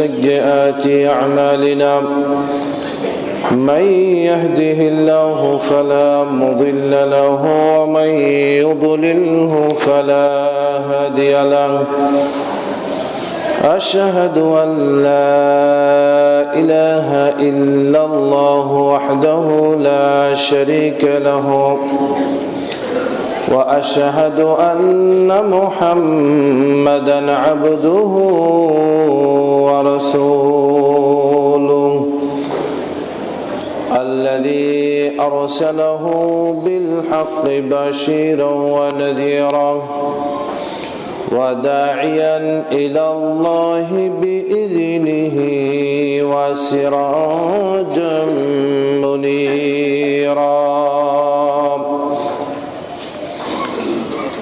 سيئات أعمالنا من يهده الله فلا مضل له ومن يضلله فلا هادي له أشهد أن لا إله إلا الله وحده لا شريك له وأشهد أن محمدا عبده ورسوله الذي أرسله بالحق بشيرا ونذيرا وداعيا إلى الله بإذنه وسراجا منيرا.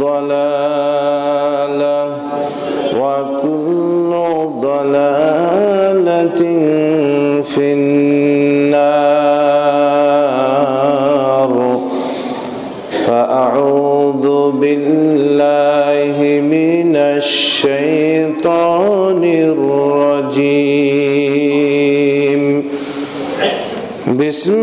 ضلالة وكل ضلالة في النار. فأعوذ بالله من الشيطان الرجيم. بسم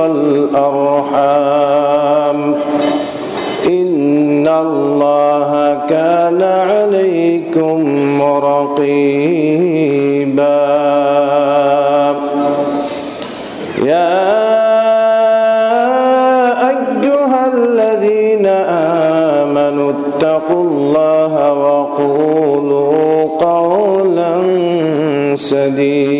والأرحام. إن الله كان عليكم رقيبا. يا أيها الذين آمنوا اتقوا الله وقولوا قولا سديدا.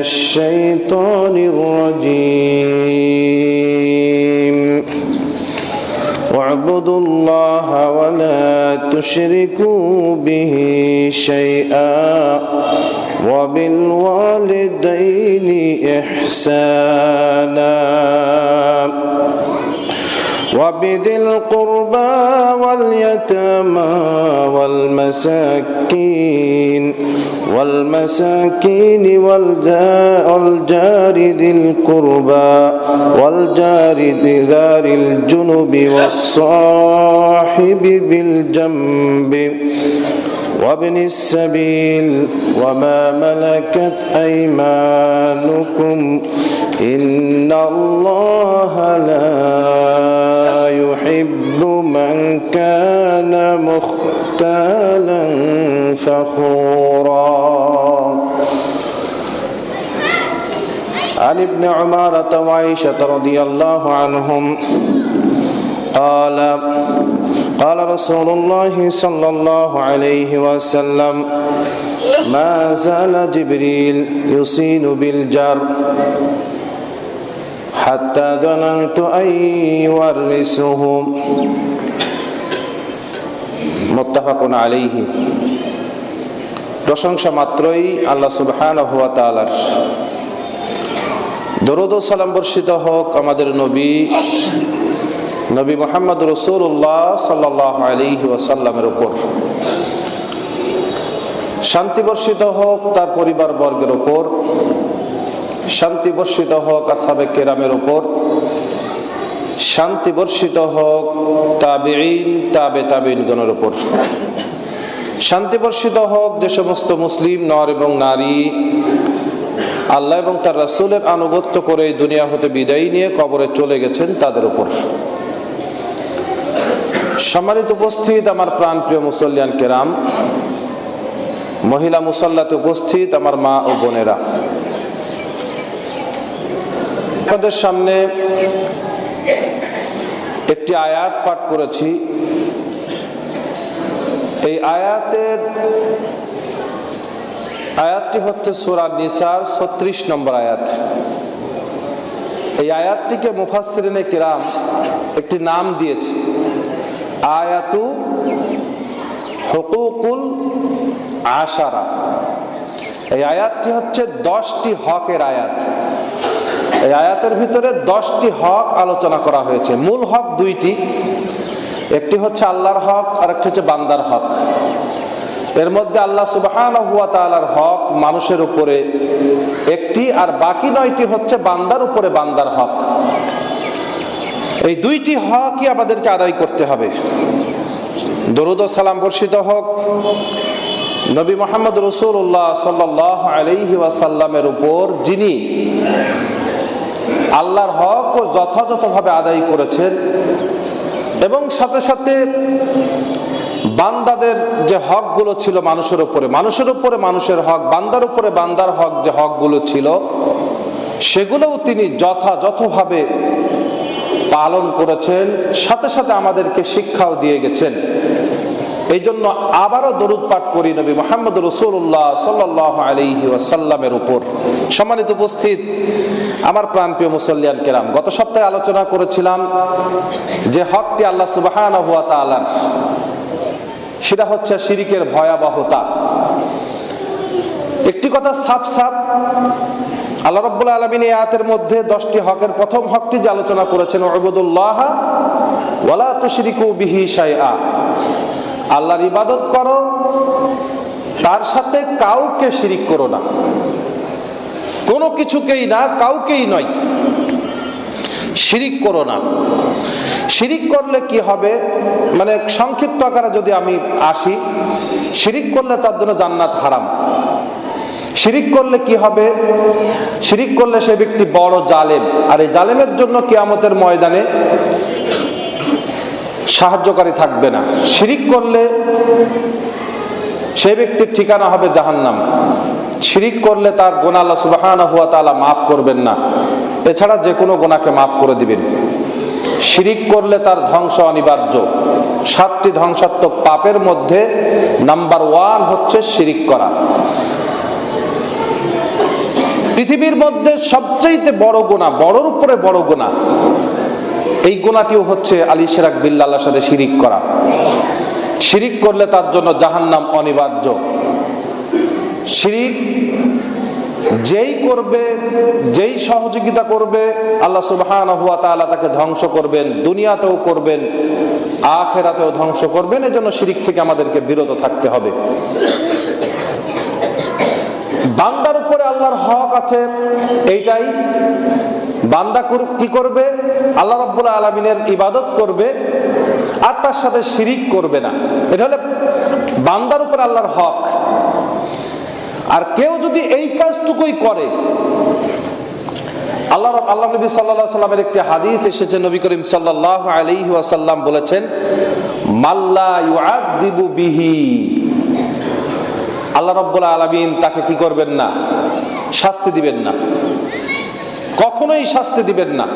الشيطان الرجيم. واعبدوا الله ولا تشركوا به شيئا. وبالوالدين إحسانا. وبذي القربى واليتامى والمساكين. والمساكين والجار ذي القربى والجار ذار الجنب والصاحب بالجنب وابن السبيل وما ملكت أيمانكم إن الله لا يحب من كان مختالا فخورا عن ابن عمارة وعائشة رضي الله عنهم قال قال رسول الله صلى الله عليه وسلم ما زال جبريل يصين بالجر حتى ظننت أن يورثه متفق عليه প্রশংসা মাত্রই আল্লাহ সুবহান দরুদ সালাম বর্ষিত হোক আমাদের নবী নবী মোহাম্মদ রসুল্লাহ সাল্লাহ আলিহি ওয়াসাল্লামের উপর। শান্তি বর্ষিত হোক তার পরিবার বর্গের উপর। শান্তি বর্ষিত হোক আসাবে কেরামের উপর। শান্তি বর্ষিত হোক তাবেইন তাবে তাবেইনগণের উপর। শান্তি বর্ষিত হোক, যে সমস্ত মুসলিম নর এবং নারী আল্লাহ এবং তার রাসুলের আনুগত্য করে দুনিয়া হতে বিদায় নিয়ে কবরে চলে গেছেন তাদের উপর। সম্মানিত উপস্থিত আমার প্রাণপ্রিয় মুসল্লিয়ান কেরাম, মহিলা মুসল্লাতে উপস্থিত আমার মা ও বোনেরা। আপনাদের সামনে একটি আয়াত পাঠ করেছি। এই আয়াতের আয়াতটি হচ্ছে সুরা নিসার ছত্রিশ নম্বর আয়াত। এই আয়াতটিকে মুফাসরিনে কিরাম একটি নাম দিয়েছে। আয়াতু হকুকুল আশারা। এই আয়াতটি হচ্ছে দশটি হকের আয়াত। এই আয়াতের ভিতরে দশটি হক আলোচনা করা হয়েছে। মূল হক দুইটি। একটি হচ্ছে আল্লাহর হক আর একটি হচ্ছে বান্দার হক। এর মধ্যে আল্লাহ সুবাহান হুয়া তালার হক মানুষের উপরে একটি, আর বাকি নয়টি হচ্ছে বান্দার উপরে বান্দার হক। এই দুইটি হকই আমাদেরকে আদায় করতে হবে। দরুদ সালাম বর্ষিত হোক। নবী মোহাম্মদ রসুল্লাহ সাল্লাহ আলহি ওয়াসাল্লামের উপর যিনি আল্লাহর হক ও যথাযথভাবে আদায় করেছেন এবং সাথে সাথে বান্দাদের যে হকগুলো ছিল মানুষের উপরে মানুষের উপরে মানুষের হক, বান্দার উপরে বান্দার হক যে হকগুলো ছিল, সেগুলোও তিনি যথাযথভাবে পালন করেছেন, সাথে সাথে আমাদেরকে শিক্ষাও দিয়ে গেছেন। এই জন্য আবারও দরুদ পাঠ করি নবী মোহাম্মদ রসুল্লাহ সাল্লাহ আলহি ওয়াসাল্লামের উপর। সম্মানিত উপস্থিত, আমার প্রাণপ্রিয় মুসল্লিয়ান কেরাম, গত সপ্তাহে আলোচনা করেছিলাম যে হকটি আল্লাহ সুবাহান হুয়া সেটা হচ্ছে শিরিকের ভয়াবহতা। একটি কথা সাফ সাফ, আল্লাহ রব্বুল আলমিন এই আয়াতের মধ্যে দশটি হকের প্রথম হকটি যে আলোচনা করেছেন ওবুদুল্লাহ ওয়ালা তুশরিকু বিহি শাইআ। আল্লাহর ইবাদত করো, তার সাথে কাউকে শিরিক করো না। কোনো কিছুকেই না, কাউকেই নয়। শিরিক করো না। শিরিক করলে কি হবে? মানে সংক্ষিপ্ত আকারে যদি আমি আসি, শিরিক করলে তার জন্য জান্নাত হারাম। শিরিক করলে কি হবে? শিরিক করলে সে ব্যক্তি বড় জালেম। আর এই জালেমের জন্য কিয়ামতের ময়দানে সাহায্যকারী থাকবে না। শিরিক করলে সে ব্যক্তির ঠিকানা হবে জাহান্নাম। শিরিক করলে তার গোনা আল্লাহ সুবাহান হুয়া তালা মাফ করবেন না। এছাড়া যে কোনো গোনাকে মাফ করে দিবেন। শিরিক করলে তার ধ্বংস অনিবার্য। সাতটি ধ্বংসাত্মক পাপের মধ্যে নাম্বার ওয়ান হচ্ছে শিরিক করা। পৃথিবীর মধ্যে সবচাইতে বড় গোনা, বড়র উপরে বড় গোনা। এই গোনাটিও হচ্ছে আলী সেরাক বিল্লাল্লার সাথে শিরিক করা। শিরিক করলে তার জন্য জাহান্নাম অনিবার্য। শিরিক যেই করবে, যেই সহযোগিতা করবে, আল্লাহ সুবহান হুয়া তাআলা তাকে ধ্বংস করবেন, দুনিয়াতেও করবেন, আখেরাতেও ধ্বংস করবেন, এজন্য শিরিক থেকে আমাদেরকে বিরত থাকতে হবে। বান্দার উপরে আল্লাহর হক আছে, এইটাই বান্দা কি করবে? আল্লাহ রাব্বুল আলমিনের ইবাদত করবে, আর তার সাথে শিরিক করবে না। এটা হলে বান্দার উপর আল্লাহর হক। আর কেউ যদি এই কাজটুকুই করে, আল্লাহ আল্লাহ নবী সাল্লাহ সাল্লামের একটি হাদিস এসেছে, নবী করিম সাল্লাহ আলী ওয়াসাল্লাম বলেছেন মাল্লা ইউআদিবু বিহি। আল্লাহ রব্বুল আলমিন তাকে কি করবেন না? শাস্তি দিবেন না। কখনোই শাস্তি দিবেন না।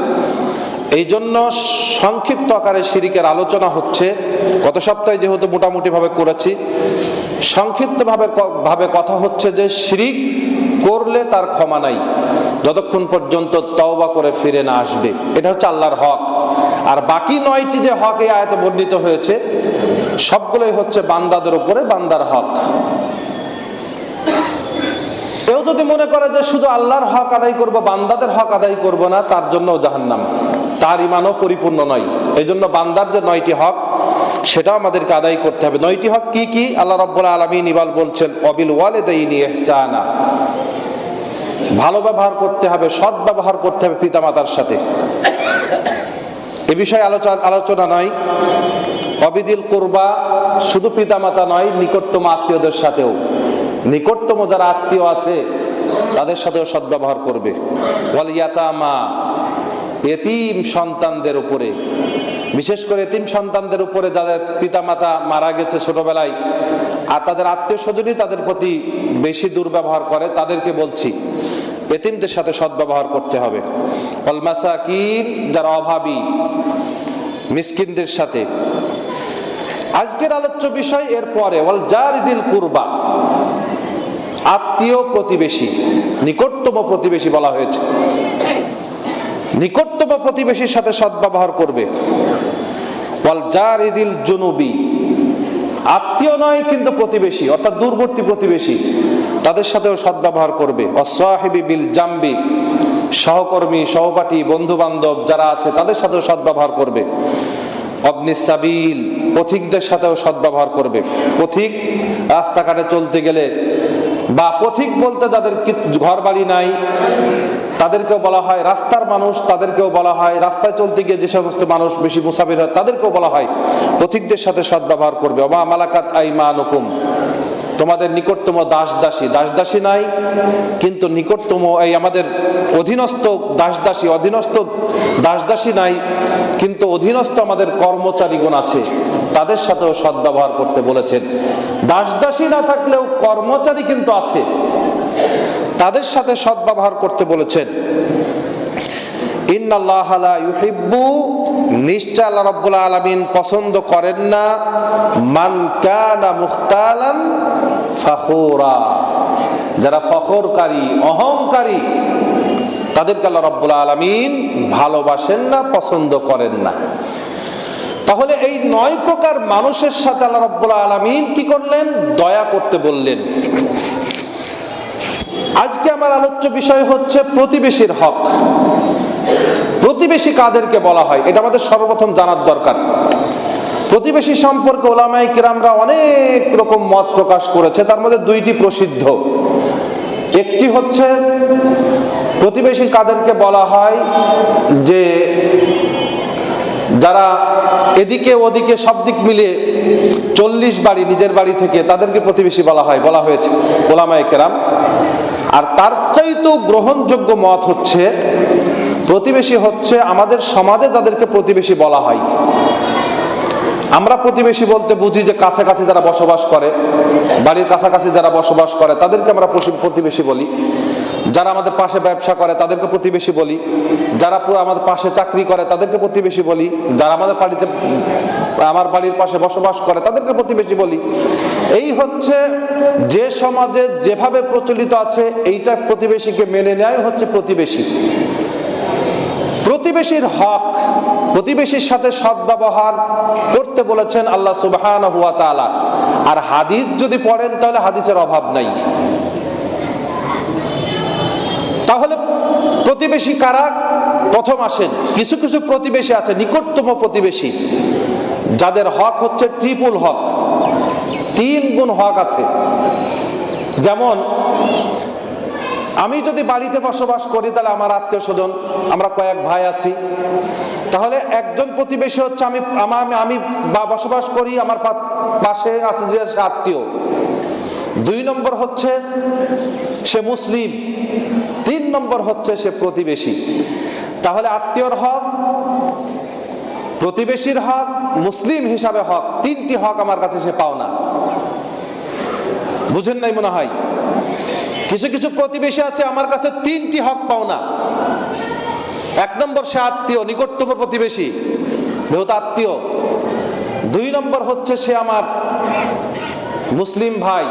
এই জন্য সংক্ষিপ্ত আকারে শিরিকের আলোচনা হচ্ছে। গত সপ্তাহে যেহেতু মোটামুটি ভাবে করেছি, সংক্ষিপ্তভাবে ভাবে কথা হচ্ছে যে শিরিক করলে তার ক্ষমা নাই। যতক্ষণ পর্যন্ত তওবা করে ফিরে না আসবে। এটা হচ্ছে আল্লাহর হক। আর বাকি নয়টি যে হক এই আয়তে বর্ণিত হয়েছে, সবগুলোই হচ্ছে বান্দাদের উপরে বান্দার হক। যদি মনে করে যে শুধু আল্লাহর হক আদায় করব, বান্দাদের হক আদায় করব না, তার জন্য জাহান্নাম। তার ইমানও পরিপূর্ণ নয়। এই জন্য বান্দার যে নয়টি হক, সেটাও আমাদেরকে আদায় করতে হবে। নয়টি হক কি কি? আল্লাহ রব্বুল আলমিন ইবাল বলছেন, অবিল ওয়ালেদাইনি ইহসানা ভালো ব্যবহার করতে হবে, সৎ ব্যবহার করতে হবে পিতামাতার সাথে। এ বিষয়ে আলোচনা আলোচনা নয়। অবিদিল কোরবা শুধু পিতামাতা নয়, নিকটতম আত্মীয়দের সাথেও। নিকটতম যারা আত্মীয় আছে, তাদের সাথেও সদ্ব্যবহার করবে। ইয়াতামা, এতিম সন্তানদের উপরে। বিশেষ করে এতিম সন্তানদের উপরে যাদের পিতামাতা মারা গেছে ছোটবেলায়, আর তাদের আত্মীয় স্বজনই তাদের প্রতি বেশি দুর্ব্যবহার করে, তাদেরকে বলছি, এতিমদের সাথে সদ্ব্যবহার করতে হবে। অল মাসাকিন, যারা অভাবী, মিসকিনদের সাথে। আজকের আলোচ্য বিষয় এর পরে ওয়াল জারিদিল কুরবা। আত্মীয় প্রতিবেশী, নিকটতম প্রতিবেশী বলা হয়েছে। নিকটতম প্রতিবেশীর সাথে সদ্ব্যবহার করবে। জুনুবি। আত্মীয় নয় কিন্তু প্রতিবেশী, অর্থাৎ দূরবর্তী প্রতিবেশী, তাদের সাথেও সদ্ব্যবহার করবে। অসাহেবি বিল জাম্বি। সহকর্মী, সহপাঠী বন্ধু বান্ধব যারা আছে, তাদের সাথেও সদ্ব্যবহার করবে। অবনিসাবিল পথিকদের সাথেও সদ্ব্যবহার করবে। পথিক, রাস্তাঘাটে চলতে গেলে বা পথিক বলতে যাদের ঘর বাড়ি নাই, তাদেরকেও বলা হয় রাস্তার মানুষ, তাদেরকেও বলা হয় রাস্তায় চলতে গিয়ে যে সমস্ত মানুষ বেশি মুসাফির হয়, তাদেরকেও বলা হয় পথিকদের সাথে সদ্ব্যবহার করবে। অমা মালাকাত আইমান হুকুম তোমাদের নিকটতম দাস দাসী দাস দাসী নাই, কিন্তু নিকটতম এই আমাদের অধীনস্থ দাস দাসী অধীনস্থ দাস দাসী নাই, কিন্তু অধীনস্থ আমাদের কর্মচারীগণ আছে। তাদের সাথেও সদ্ব্যবহার করতে বলেছেন। দাস দাসী না থাকলেও কর্মচারী কিন্তু আছে। তাদের সাথে সদ্ব্যবহার করতে বলেছেন। ইউহিব্বু, নিশ্চয় আল্লাহ রাব্বুল আলামিন পছন্দ করেন না, মান মুখতালান ফাখুরা। যারা ফখরকারী, অহংকারী, তাদেরকে আল্লাহ রাব্বুল আলামিন ভালোবাসেন না, পছন্দ করেন না। তাহলে এই নয় প্রকার মানুষের সাথে আল্লাহ রাব্বুল আলামিন কি করলেন? দয়া করতে বললেন। আজকে আমার আলোচ্য বিষয় হচ্ছে প্রতিবেশীর হক। প্রতিবেশী কাদেরকে বলা হয়? এটা আমাদের সর্বপ্রথম জানার দরকার। প্রতিবেশী সম্পর্কে ওলামাই কিরামরা অনেক রকম মত প্রকাশ করেছে, তার মধ্যে দুইটি প্রসিদ্ধ। একটি হচ্ছে, প্রতিবেশী কাদেরকে বলা হয় যে যারা এদিকে ওদিকে সব দিক মিলিয়ে চল্লিশ বাড়ি নিজের বাড়ি থেকে তাদেরকে প্রতিবেশী বলা হয়, বলা হয়েছে, ওলামায় কেরাম। আর তার চাইতেও গ্রহণযোগ্য মত হচ্ছে, প্রতিবেশী হচ্ছে আমাদের সমাজে তাদেরকে প্রতিবেশী বলা হয়। আমরা প্রতিবেশী বলতে বুঝি যে কাছাকাছি যারা বসবাস করে, বাড়ির কাছাকাছি যারা বসবাস করে, তাদেরকে আমরা প্রতিবেশী বলি। যারা আমাদের পাশে ব্যবসা করে, তাদেরকে প্রতিবেশী বলি। যারা আমাদের পাশে চাকরি করে, তাদেরকে প্রতিবেশী বলি। যারা আমাদের বাড়িতে, আমার বাড়ির পাশে বসবাস করে, তাদেরকে প্রতিবেশী বলি। এই হচ্ছে যে সমাজে যেভাবে প্রচলিত আছে, এইটা প্রতিবেশীকে মেনে নেয় হচ্ছে প্রতিবেশী। প্রতিবেশীর হক, প্রতিবেশীর সাথে সদ্ব্যবহার করতে বলেছেন আল্লাহ তাআলা। আর হাদিস যদি পড়েন, তাহলে হাদিসের অভাব নাই তাহলে প্রতিবেশী কারা? প্রথম আসেন। কিছু কিছু প্রতিবেশী আছে, নিকটতম প্রতিবেশী। যাদের হক হচ্ছে ট্রিপল হক। তিন গুণ হক আছে। যেমন, আমি যদি বাড়িতে বসবাস করি, তাহলে আমার আত্মীয় স্বজন, আমরা কয়েক ভাই আছি। তাহলে একজন প্রতিবেশী হচ্ছে আমি, আমার, আমি বসবাস করি, আমার পাশে আছে যে আত্মীয়। দুই নম্বর হচ্ছে সে মুসলিম। তিন নম্বর হচ্ছে সে প্রতিবেশী। তাহলে আত্মীয়র হক, প্রতিবেশীর হক, মুসলিম হিসাবে হক, তিনটি হক আমার কাছে সে পাও না। বুঝেন নাই মনে হয়? কিছু কিছু প্রতিবেশী আছে, আমার কাছে তিনটি হক পাও না। এক নম্বর সে আত্মীয়, নিকটতম প্রতিবেশী, যেহেতু আত্মীয়। দুই নম্বর হচ্ছে সে আমার মুসলিম ভাই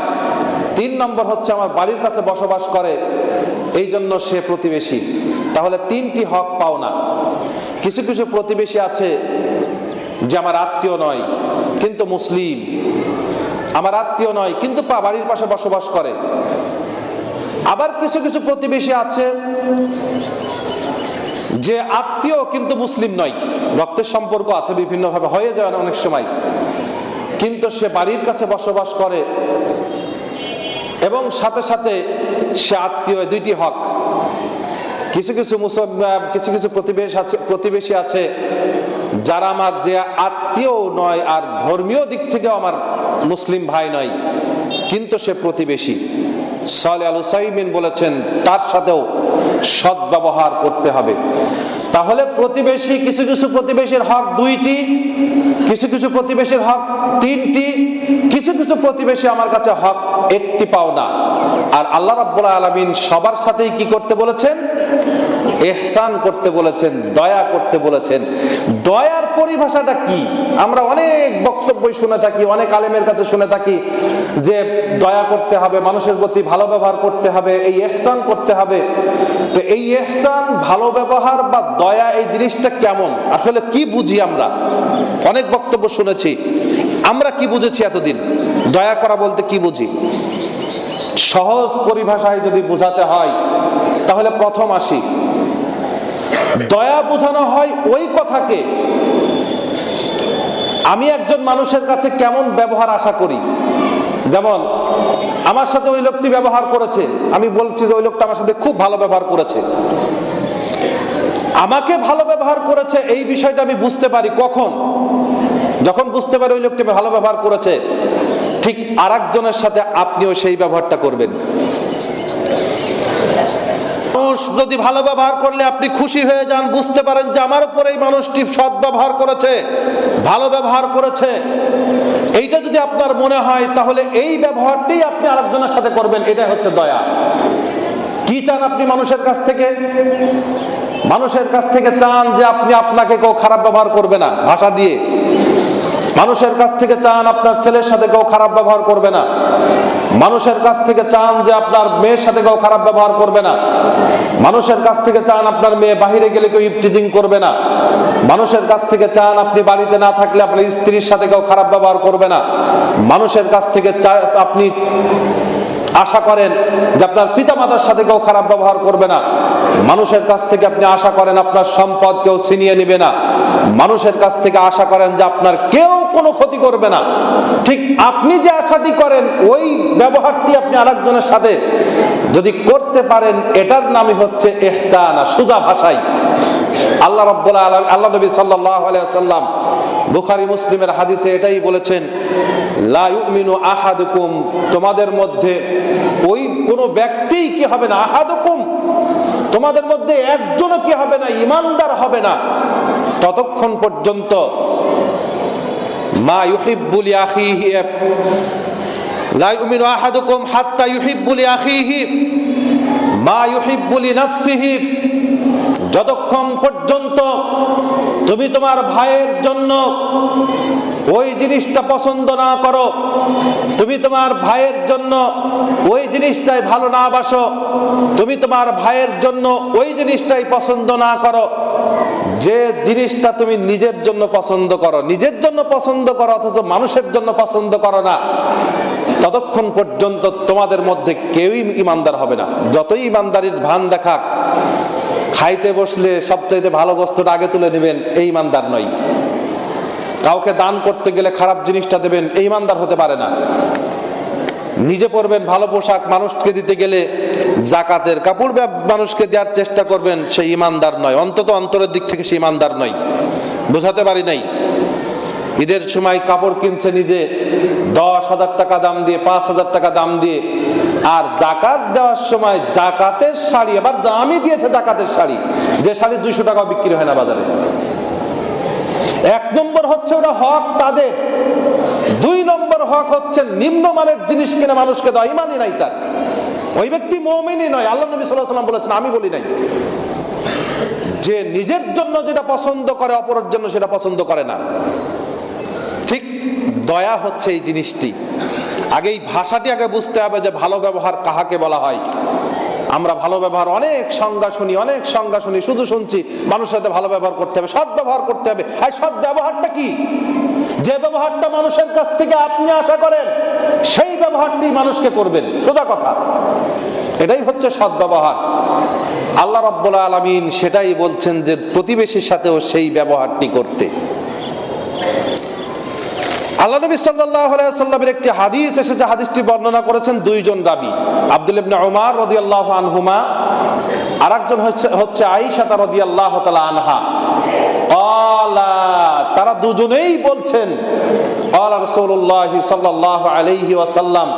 তিন নম্বর হচ্ছে আমার বাড়ির কাছে বসবাস করে এই জন্য সে প্রতিবেশী। তাহলে তিনটি হক পাও না। কিছু কিছু প্রতিবেশী আছে যে আমার আত্মীয় নয়, কিন্তু মুসলিম। আমার আত্মীয় নয়, কিন্তু বাড়ির পাশে বসবাস করে। আবার কিছু কিছু প্রতিবেশী আছে যে আত্মীয় কিন্তু মুসলিম নয়। রক্তের সম্পর্ক আছে, বিভিন্নভাবে হয়ে যায় অনেক সময়। কিন্তু সে বাড়ির কাছে বসবাস করে। এবং সাথে সাথে সে আত্মীয় দুইটি হক। কিছু কিছু মুসলমান, কিছু কিছু প্রতিবেশী আছে প্রতিবেশী আছে যারা আমার যে আত্মীয় নয় আর ধর্মীয় দিক থেকেও আমার মুসলিম ভাই নয়, কিন্তু সে প্রতিবেশী। সালে আল হুসাইমিন বলেছেন, তার সাথেও সদ্ব্যবহার করতে হবে। তাহলে প্রতিবেশী, কিছু কিছু প্রতিবেশীর হক দুইটি, কিছু কিছু প্রতিবেশীর হক তিনটি, কিছু কিছু প্রতিবেশী আমার কাছে হক একটি পাও না। আর আল্লাহ রাব্বুল আলামিন সবার সাথেই কি করতে বলেছেন? এহসান করতে বলেছেন, দয়া করতে বলেছেন। দয়ার পরিভাষাটা কি? আমরা অনেক বক্তব্য শুনে থাকি, অনেক আলেমের কাছে শুনে থাকি যে দয়া করতে হবে, মানুষের প্রতি ভালো ব্যবহার করতে হবে, এই এহসান করতে হবে। তো এই এহসান ভালো ব্যবহার বা দয়া, এই জিনিসটা কেমন? আসলে কি বুঝি আমরা? অনেক বক্তব্য শুনেছি। আমরা কি বুঝেছি এতদিন? দয়া করা বলতে কি বুঝি? সহজ পরিভাষায় যদি বোঝাতে হয়, তাহলে প্রথম আসি। দয়া বোঝানো হয় ওই কথাকে, আমি একজন মানুষের কাছে কেমন ব্যবহার আশা করি? যেমন, আমার সাথে ওই লোকটি ব্যবহার করেছে, আমি বলছি যে ওই লোকটা আমার সাথে খুব ভালো ব্যবহার করেছে। আমাকে ভালো ব্যবহার করেছে এই বিষয়টা আমি বুঝতে পারি কখন? যখন বুঝতে পারি ওই লোকটি ভালো ব্যবহার করেছে। ঠিক আর সাথে আপনিও সেই ব্যবহারটা করবেন। যদি ভালো ব্যবহার করলে আপনি খুশি হয়ে যান, বুঝতে পারেন যে আমার উপরে এই মানুষটি সৎ ব্যবহার করেছে, ভালো ব্যবহার করেছে। এইটা যদি আপনার মনে হয়, তাহলে এই ব্যবহারটাই আপনি আরেকজনের সাথে করবেন, এটাই হচ্ছে দয়া। কি চান আপনি মানুষের কাছ থেকে? মানুষের কাছ থেকে চান যে আপনি আপনাকে কেউ খারাপ ব্যবহার করবে না, ভাষা দিয়ে। মানুষের কাছ থেকে চান আপনার ছেলের সাথে কেউ খারাপ ব্যবহার করবে না। মানুষের কাছ থেকে চান যে আপনার মেয়ের সাথে কেউ খারাপ ব্যবহার করবে না। মানুষের কাছ থেকে চান আপনার মেয়ে বাহিরে গেলে কেউ ইপটিজিং করবে না। মানুষের কাছ থেকে চান আপনি বাড়িতে না থাকলে আপনার স্ত্রীর সাথে কেউ খারাপ ব্যবহার করবে না। মানুষের কাছ থেকে আপনি আশা করেন যে আপনার পিতামাতার সাথে কেউ খারাপ ব্যবহার করবে না। মানুষের কাছ থেকে আপনি আশা করেন আপনার সম্পদ কেউ ছিনিয়ে নেবে না। মানুষের কাছ থেকে আশা করেন যে আপনার কেউ কোনো ক্ষতি করবে না। ঠিক আপনি যে আশাটি করেন, ওই ব্যবহারটি আপনি আরেকজনের সাথে যদি করতে পারেন, এটার নামই হচ্ছে এহসানা সুজা ভাষাই আল্লাহ রব্বুল আল্লাহ নবী সাল্লাহ আলাইসাল্লাম বুখারি মুসলিমের হাদিসে এটাই বলেছেন, লা ইউমিনু আহাদুকুম তোমাদের মধ্যে ওই কোনো ব্যক্তিই কি হবে না? আহাদুকুম। তোমাদের মধ্যে একজনও কি হবে না? ইমানদার হবে না। ততক্ষণ পর্যন্ত, মা ইউহিব্বুল আখিহি লা আহাদুকুম হাত্তা ইউহিব্বুল আখিহি মা ইউহিব্বুল নাফসিহি যতক্ষণ পর্যন্ত তুমি তোমার ভাইয়ের জন্য ওই জিনিসটা পছন্দ না করো, তুমি তোমার ভাইয়ের জন্য ওই জিনিসটাই ভালো না বাসো, তুমি তোমার ভাইয়ের জন্য ওই জিনিসটাই পছন্দ না করো, যে জিনিসটা তুমি নিজের জন্য পছন্দ করো, নিজের জন্য পছন্দ করো, অথচ মানুষের জন্য পছন্দ করো না, ততক্ষণ পর্যন্ত তোমাদের মধ্যে কেউই ইমানদার হবে না। যতই ইমানদারির ভান দেখাক খাইতে বসলে সবচাইতে ভালো গোস্তটা আগে তুলে নেবেন, এই ইমানদার নয় কাউকে দান করতে গেলে খারাপ জিনিসটা দেবেন, এই ইমানদার হতে পারে না। নিজে পরবেন ভালো পোশাক, মানুষকে দিতে গেলে জাকাতের কাপড় মানুষকে দেওয়ার চেষ্টা করবেন, সেই ইমানদার নয়। অন্তত অন্তরের দিক থেকে সে ইমানদার নয় বোঝাতে পারি নাই? ঈদের সময় কাপড় কিনছে নিজে, দশ হাজার টাকা দাম দিয়ে, পাঁচ হাজার টাকা দাম দিয়ে আর জাকাত দেওয়ার সময় জাকাতের শাড়ি, এবার দামই দিয়েছে জাকাতের শাড়ি, যে শাড়ি দুইশো টাকা বিক্রি হয় না বাজারে। এক নম্বর হচ্ছে ওটা হক তাদের, দুই নম্বর হক হচ্ছে নিম্নমানের জিনিস কিনে মানুষকে দেওয়া, ইমানই নাই তার। ওই ব্যক্তি মৌমিনই নয়, আল্লাহ নবী সাল্লাহ সাল্লাম বলেছেন, আমি বলি নাই। যে নিজের জন্য যেটা পছন্দ করে, অপরের জন্য সেটা পছন্দ করে না। ঠিক দয়া হচ্ছে এই জিনিসটি। আগে এই ভাষাটি আগে বুঝতে হবে যে ভালো ব্যবহার কাহাকে বলা হয়। আমরা ভালো ব্যবহার, অনেক সংজ্ঞা শুনি, অনেক সংজ্ঞা শুনি, শুধু শুনছি, মানুষের সাথে ভালো ব্যবহার করতে হবে, সৎ ব্যবহার করতে হবে। আর সৎ ব্যবহারটা কি? যে ব্যবহারটা মানুষের কাছ থেকে আপনি আশা করেন, সেই ব্যবহারটি মানুষকে করবেন। সোজা কথা। এটাই হচ্ছে সৎ ব্যবহার। আল্লাহ রব্বুল আলমিন সেটাই বলছেন যে প্রতিবেশীর সাথেও সেই ব্যবহারটি করতে। আল্লাহ নবী সাল্লাহ সাল্লামের একটি হাদিস এসেছে হাদিসটি বর্ণনা করেছেন দুইজন রাবি, আব্দুল ইবনে ওমার রদি আল্লাহ আনহুমা আর একজন হচ্ছে হচ্ছে আইসা তার রদি আল্লাহ তালা আনহা। অলা তারা দুজনেই বলছেন অলা রসৌল্লাহি সাল্লাহ আলাইহি ওয়াসাল্লাম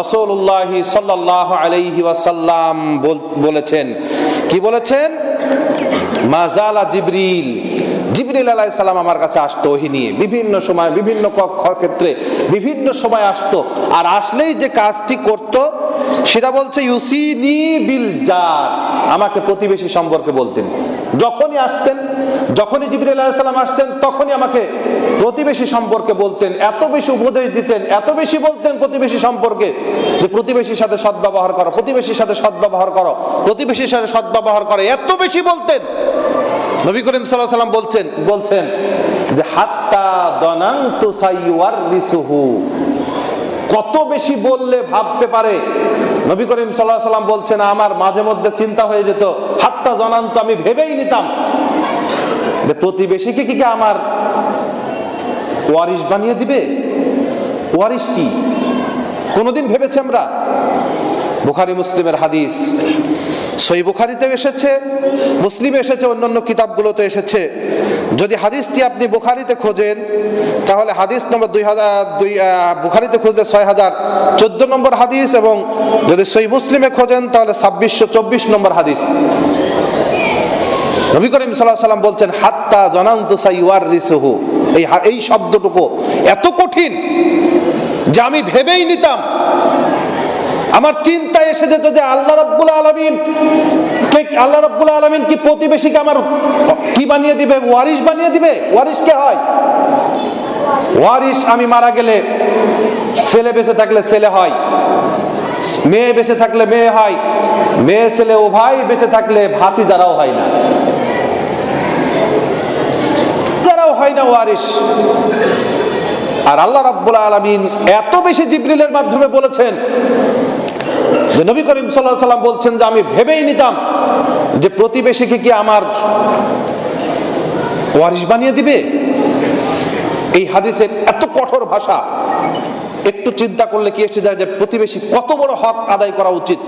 রসৌল্লাহি সাল্লাহ আলাইহি ওয়াসাল্লাম বলেছেন। কি বলেছেন? মাজালা জিবরিল জিবরিল আলাইহিস সালাম আমার কাছে আসতো ওহি নিয়ে। বিভিন্ন সময়, বিভিন্ন ক্ষেত্রে, বিভিন্ন সময় আসতো। আর আসলেই যে কাজটি করত, সেটা বলছে, ইউসিনি বিল জার। আমাকে প্রতিবেশী সম্পর্কে বলতেন। যখনই আসতেন, যখনই জিবরিল আলাইহিস সালাম আসতেন, তখনই আমাকে প্রতিবেশী সম্পর্কে বলতেন। এত বেশি উপদেশ দিতেন, এত বেশি বলতেন প্রতিবেশী সম্পর্কে, যে প্রতিবেশীর সাথে সদ্ব্যবহার করো, প্রতিবেশীর সাথে সদ্ব্যবহার করো, প্রতিবেশীর সাথে সদ্ব্যবহার করো, এত বেশি বলতেন। নবী করিম সাল্লাম বলছেন বলছেন যে, হাত্তা দনান্তু সাইওয়ার রিসুহু কত বেশি বললে ভাবতে পারে? নবী করিম সাল্লাহ সাল্লাম বলছেন, আমার মাঝে মধ্যে চিন্তা হয়ে যেত, হাত্তা জনান্ত আমি ভেবেই নিতাম যে, প্রতিবেশীকে কি আমার ওয়ারিশ বানিয়ে দিবে? ওয়ারিশ কি? কোনোদিন ভেবেছি আমরা? বুখারি, মুসলিমের হাদিস। সই বুখারিতে এসেছে, মুসলিম এসেছে, অন্যান্য কিতাবগুলোতে এসেছে। যদি হাদিসটি আপনি বুখারিতে খোঁজেন, তাহলে হাদিস নম্বর দুই হাজার দুই বুখারিতে খুঁজলে ছয় হাজার চোদ্দ নম্বর হাদিস এবং যদি সই মুসলিমে খোঁজেন, তাহলে ছাব্বিশশো চব্বিশ নম্বর হাদিস। নবী করিম সাল্লাহ সাল্লাম বলছেন, হাত্তা জনান্ত সাইওয়ার রিসহু এই এই শব্দটুকু এত কঠিন যে আমি ভেবেই নিতাম আমার চিন্তা এসে যেত যে আল্লাহ রব্বুল আলমিন আল্লাহ রব্বুল আলমিন কি প্রতিবেশীকে আমার কি বানিয়ে দিবে? ওয়ারিশ বানিয়ে দিবে? ওয়ারিশ কে হয়? ওয়ারিশ আমি মারা গেলে ছেলে বেঁচে থাকলে ছেলে হয়, মেয়ে বেঁচে থাকলে মেয়ে হয়, মেয়ে, ছেলে ও ভাই বেঁচে থাকলে ভাতি যারাও হয় না। যারাও হয় না ওয়ারিশ। আর আল্লাহ রাব্বুল আলমিন এত বেশি জিবরিলের মাধ্যমে বলেছেন যে নবী করিম সাল্লাহ সাল্লাম বলছেন যে আমি ভেবেই নিতাম যে প্রতিবেশীকে কি আমার ওয়ারিশ বানিয়ে দিবে? এই হাদিসের এত কঠোর ভাষা। একটু চিন্তা করলে কি এসে যায় যে প্রতিবেশী কত বড় হক আদায় করা উচিত?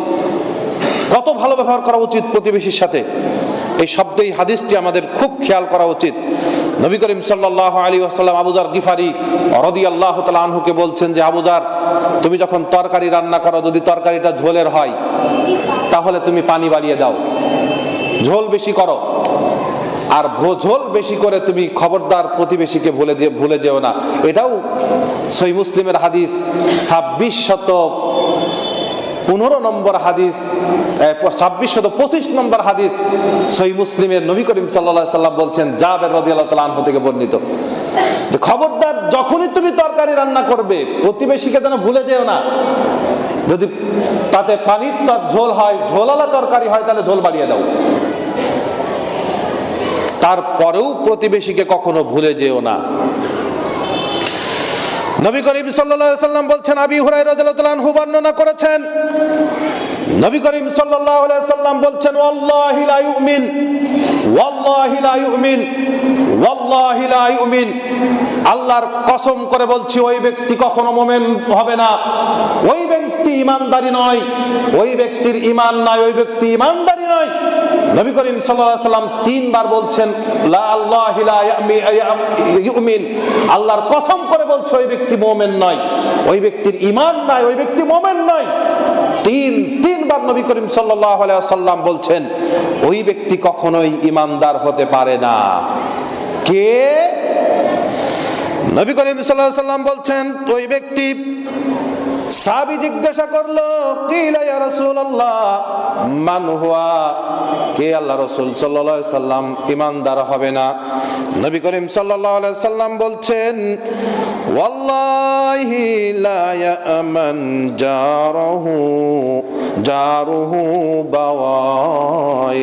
কত ভালো ব্যবহার করা উচিত প্রতিবেশীর সাথে? এই শব্দ, এই হাদিসটি আমাদের খুব খেয়াল করা উচিত। নবী করিম সাল্লাহ আলী আসাল্লাম আবুজার গিফারি রদি আল্লাহ আনহুকে বলছেন যে আবুজার তুমি যখন তরকারি রান্না করো, যদি তরকারিটা ঝোলের হয়, তাহলে তুমি পানি বাড়িয়ে দাও। ঝোল বেশি করো। আর ঝোল বেশি করে তুমি খবরদার প্রতিবেশীকে ভুলে দিয়ে, ভুলে যেও না। এটাও সই মুসলিমের হাদিস, ছাব্বিশ শত পনেরো নম্বর হাদিস ছাব্বিশ শত পঁচিশ নম্বর হাদিস সই মুসলিমের নবী করিম সাল্লা সাল্লাম বলছেন, জাবের রদি আল্লাহ তালাহ থেকে বর্ণিত। খবরদার যখনই তুমি তরকারি রান্না করবে, প্রতিবেশীকে যেন ভুলে যেও না। যদি তাতে পানির তর, ঝোল হয় ঝোলালা তরকারি হয়, তাহলে ঝোল বাড়িয়ে দাও। তারপরেও প্রতিবেশীকে কখনো ভুলে যেও না। নবী করিম সাল্লাম বলছেন, আবি হুরাই রাজু বর্ণনা করেছেন। নবী করিম সাল্লাল্লাহু সাল্লাম বলছেন, ওয়াল্লাহি লা ইউমিন, ওয়াল্লাহি লা ইউমিন, ওয়াল্লাহি লা ইউমিন। আল্লাহর কসম করে বলছি, ওই ব্যক্তি কখনো মোমেন হবে না। ওই ব্যক্তি ইমানদারি নয়, ওই ব্যক্তির ইমান ওই ব্যক্তি ইমানদারি নয়। নবী করিম সাল্লাম তিনবার বলছেন আল্লাহর কসম করে বলছে, ওই ব্যক্তি মোমেন নয়, ওই ব্যক্তির ইমান নাই, ওই ব্যক্তি মোমেন নয়। তিন, তিনবার নবী করিম সাল্লাম বলছেন, ওই ব্যক্তি কখনোই ইমানদার হতে পারে না। কে? নবী করিম সাল্লাম বলছেন, ওই ব্যক্তি সাবি জিজ্ঞাসা করল মান হুয়া। কে আল্লাহ রসুল সাল্লাহ সাল্লাম? ইমানদার হবে না। নবী করিম সাল্লাহ সাল্লাম বলছেন, ওয়াল্লাহি লা ইয়ামান জারহু, জারুহু বাওয়াইকাহু।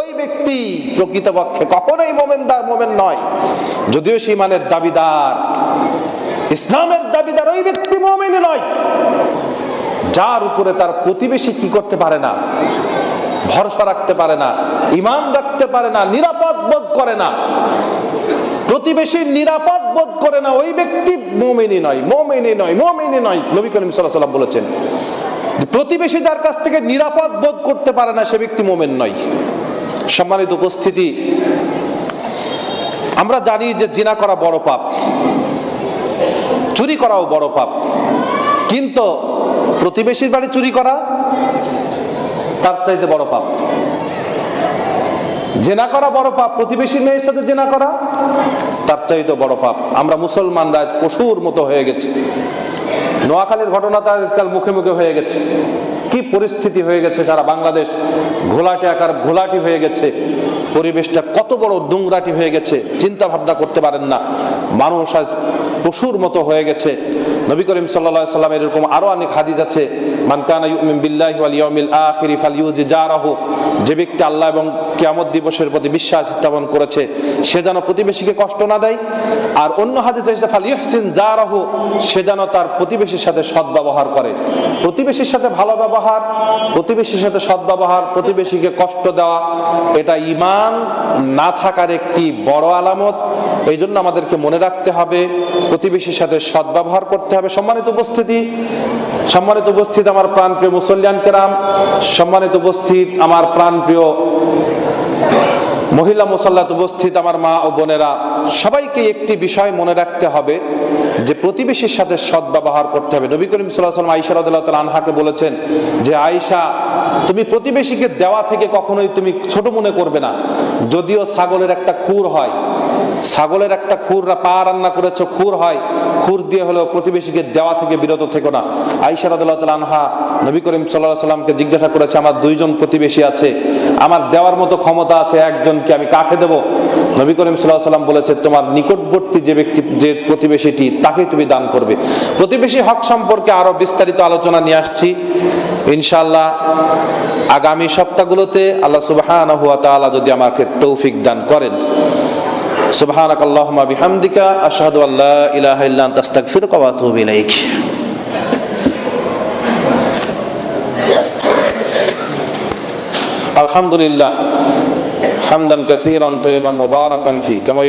ওই ব্যক্তি প্রকৃতপক্ষে কখনোই মোমেনদার, মোমেন নয়, যদিও সে ইমানের দাবিদার। ইসলামের দাবিদার ওই ব্যক্তি মোমেন নয়। যার উপরে তার প্রতিবেশী কি করতে পারে না, ভরসা রাখতে পারে না ইমান রাখতে পারে না, নিরাপদ বোধ করে না প্রতিবেশীর নিরাপদ বোধ করে না, ওই ব্যক্তি মোমিনী নয় মোমিনী নয় মোমিনী নয়, নবী করিম সাল্লাহ সাল্লাম বলেছেন। প্রতিবেশী যার কাছ থেকে নিরাপদ বোধ করতে পারে না, সে ব্যক্তি মোমেন নয়। সম্মানিত উপস্থিতি, আমরা জানি যে জিনা করা বড় পাপ। চুরি করাও বড় পাপ। কিন্তু প্রতিবেশীর বাড়ি চুরি করা তার চাইতে বড় পাপ। জেনা করা বড় পাপ, প্রতিবেশীর মেয়ের সাথে জেনা করা তার চাইতে বড় পাপ। আমরা মুসলমানরা আজ পশুর মতো হয়ে গেছে। নোয়াখালীর ঘটনা তার মুখে মুখে হয়ে গেছে। কি পরিস্থিতি হয়ে গেছে সারা বাংলাদেশ? ঘোলাটে আকার ঘোলাটি হয়ে গেছে। পরিবেশটা কত বড় দুংরাটি হয়ে গেছে। চিন্তা ভাবনা করতে পারেন না। মানুষ আজ পশুর মতো হয়ে গেছে। নবী করিম সাল্লাল্লাহু সাল্লাম এরকম আরও অনেক হাদিস আছে যে ব্যক্তি আল্লাহ এবং কিয়ামত দিবসের প্রতি বিশ্বাস স্থাপন করেছে, সে যেন প্রতিবেশীকে কষ্ট না দেয়। আর অন্য হাদিস আছে ফালিউহসিন জারাহু সে যেন তার প্রতিবেশীর সাথে সদ্ব্যবহার করে। প্রতিবেশীর সাথে ভালো ব্যবহার, প্রতিবেশীর সাথে সদ্ব্যবহার প্রতিবেশীকে কষ্ট দেওয়া, এটা ইমান না থাকার একটি বড় আলামত। এই জন্য আমাদেরকে মনে রাখতে হবে, প্রতিবেশীর সাথে সদ্ব্যবহার করতে হবে সম্মানিত উপস্থিতি। সম্মানিত উপস্থিত আমার প্রাণপ্রিয় মুসল্লিয়ান কেরাম, সম্মানিত উপস্থিত আমার প্রাণপ্রিয় মহিলা মুসল্লাত উপস্থিত আমার মা ও বোনেরা। সবাইকে একটি বিষয় মনে রাখতে হবে, যে প্রতিবেশীর সাথে সদ্ব্যবহার করতে হবে। নবী করিম সাল্লাহ সাল্লাম আইসা রদুল্লাহ আনহাকে বলেছেন যে আয়সা তুমি প্রতিবেশীকে দেওয়া থেকে কখনোই তুমি ছোট মনে করবে না। যদিও ছাগলের একটা খুর হয় ছাগলের একটা খুর পা রান্না করেছ, খুর হয়। খুর দিয়ে হলেও প্রতিবেশীকে দেওয়া থেকে বিরত থেকো না। আইসা রদুল্লাহ আনহা নবী করিম সাল্লাহ সাল্লামকে জিজ্ঞাসা করেছে, আমার দুইজন প্রতিবেশী আছে, আমার দেওয়ার মতো ক্ষমতা আছে, একজনকে আমি কাকে দেব? নবী করিম সাল্লাহ সাল্লাম বলেছে, তোমার নিকটবর্তী যে ব্যক্তি, যে প্রতিবেশীটি তাকে তুমি দান করবে। প্রতিবেশী হক সম্পর্কে আরও বিস্তারিত আলোচনা নিয়ে আসছি। ইনশাল্লাহ আগামী সপ্তাহগুলোতে আল্লাহ তাআলা যদি আমাকে তৌফিক দান করেন। সুবহানাক আল্লাহুম্মা বিহামদিকা, আশহাদু আল্লা ইলাহা ইল্লা আনতা, আস্তাগফিরুকা ওয়া আতুবু ইলাইক। আলহামদুলিল্লাহ, হামদান কাসীরান তাইয়িবান মুবারাকান ফি, কামা